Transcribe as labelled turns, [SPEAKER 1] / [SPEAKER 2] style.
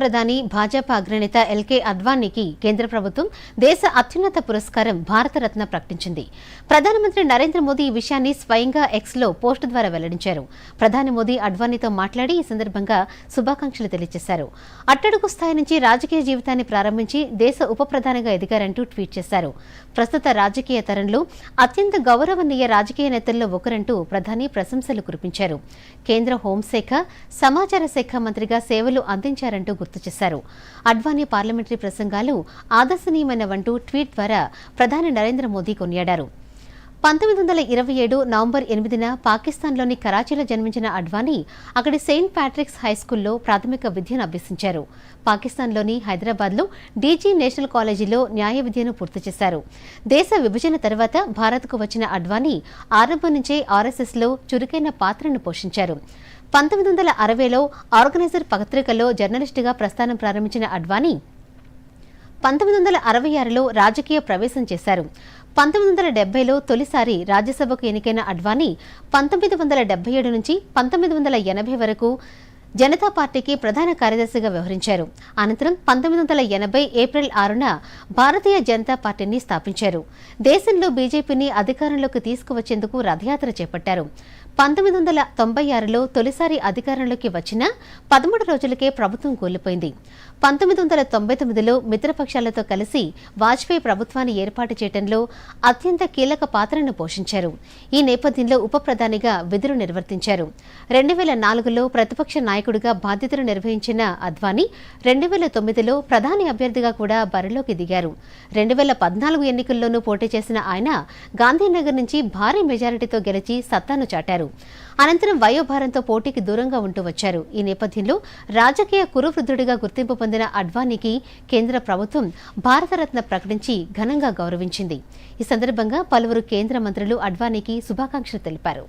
[SPEAKER 1] ప్రధాని భాజపా అగ్రనేత ఎల్కే అద్వానీకి కేంద్ర ప్రభుత్వం దేశ అత్యున్నత పురస్కారం భారతరత్న ప్రకటించింది. ప్రధానమంత్రి నరేంద్ర మోదీ ఈ విషయాన్ని స్వయంగా ఎక్స్లో పోస్ట్ ద్వారా వెల్లడించారు. ప్రధాని మోదీ అడ్వానీతో మాట్లాడి ఈ సందర్భంగా శుభాకాంక్షలు తెలియజేశారు. అట్టడుగు స్థాయి నుంచి రాజకీయ జీవితాన్ని ప్రారంభించి దేశ ఉప ప్రధానిగా ఎదిగారంటూ ట్వీట్ చేశారు. ప్రస్తుత రాజకీయ తరంలో అత్యంత గౌరవనీయ రాజకీయ నేతల్లో ఒకరంటూ ప్రధాని ప్రశంసలు కురిపించారు. కేంద్ర హోంశాఖ సమాచార శాఖ మంత్రిగా సేవలు అందించారంటూ గుర్తు చేశారు. అడ్వానీ పార్లమెంటరీ ప్రసంగాలు ఆదర్శనీయమైనవంటూ ట్వీట్ ద్వారా ప్రధాని నరేంద్ర మోదీ కొనియాడారు. పంతొమ్మిది వందల ఇరవై ఏడు నవంబర్ ఎనిమిదిన పాకిస్తాన్లోని కరాచీలో జన్మించిన అడ్వానీ అక్కడి సెయింట్ ప్యాట్రిక్స్ హైస్కూల్లో ప్రాథమిక విద్యను అభ్యసించారు. పాకిస్తాన్లోని హైదరాబాద్లో డీజీ నేషనల్ కాలేజీలో న్యాయ విద్యను పూర్తి చేశారు. దేశ విభజన తర్వాత భారత్కు వచ్చిన అడ్వానీ ఆరంభం నుంచే ఆర్ఎస్ఎస్లో చురుకైన పాత్రను పోషించారు. పంతొమ్మిది వందల అరవైలో ఆర్గనైజర్ పత్రికలో జర్నలిస్టుగా ప్రస్థానం ప్రారంభించిన అడ్వాణి పంతొమ్మిది వందల అరవై ఆరులో రాజకీయ ప్రవేశం చేశారు. పంతొమ్మిది వందల డెబ్బైలో తొలిసారి రాజ్యసభకు ఎన్నికైన అడ్వాణి పంతొమ్మిది వందల డెబ్బై ఏడు నుంచి పంతొమ్మిది వందల ఎనభై వరకు జనతా పార్టీకి ప్రధాన కార్యదర్శిగా వ్యవహరించారు. అనంతరం పంతొమ్మిది వందల ఎనభై ఏప్రిల్ ఆరున భారతీయ జనతా పార్టీని స్థాపించారు. దేశంలో బీజేపీని అధికారంలోకి తీసుకువచ్చేందుకు రథయాత్ర చేపట్టారు. పంతొమ్మిది వందల తొంభై ఆరులో తొలిసారి అధికారంలోకి వచ్చిన పదమూడు రోజులకే ప్రభుత్వం కోల్పోయింది. పంతొమ్మిది వందల తొంభై తొమ్మిదిలో మిత్రపక్షాలతో కలిసి వాజ్పేయి ప్రభుత్వాన్ని ఏర్పాటు చేయడంలో అత్యంత కీలక పాత్రను పోషించారు. ఈ నేపథ్యంలో ఉప ప్రధానిగా విధులు నిర్వర్తించారు. రెండు వేల నాలుగులో ప్రతిపక్ష నాయకుడిగా బాధ్యతలు నిర్వహించిన అద్వానీ రెండు వేల తొమ్మిదిలో ప్రధాని అభ్యర్థిగా కూడా బరిలోకి దిగారు. రెండు వేల పద్నాలుగు ఎన్నికల్లోనూ పోటీ చేసిన ఆయన గాంధీనగర్ నుంచి భారీ మెజారిటీతో గెలిచి సత్తాను చాటారు. అనంతరం వయోభారంతో పోటీకి దూరంగా ఉంటూ వచ్చారు. ఈ నేపథ్యంలో రాజకీయ కురువృద్ధుడిగా గుర్తింపు పొందిన అడ్వానీకి కేంద్ర ప్రభుత్వం భారతరత్న ప్రకటించి ఘనంగా గౌరవించింది. ఈ సందర్భంగా పలువురు కేంద్ర మంత్రులు అడ్వానీకి శుభాకాంక్షలు తెలిపారు.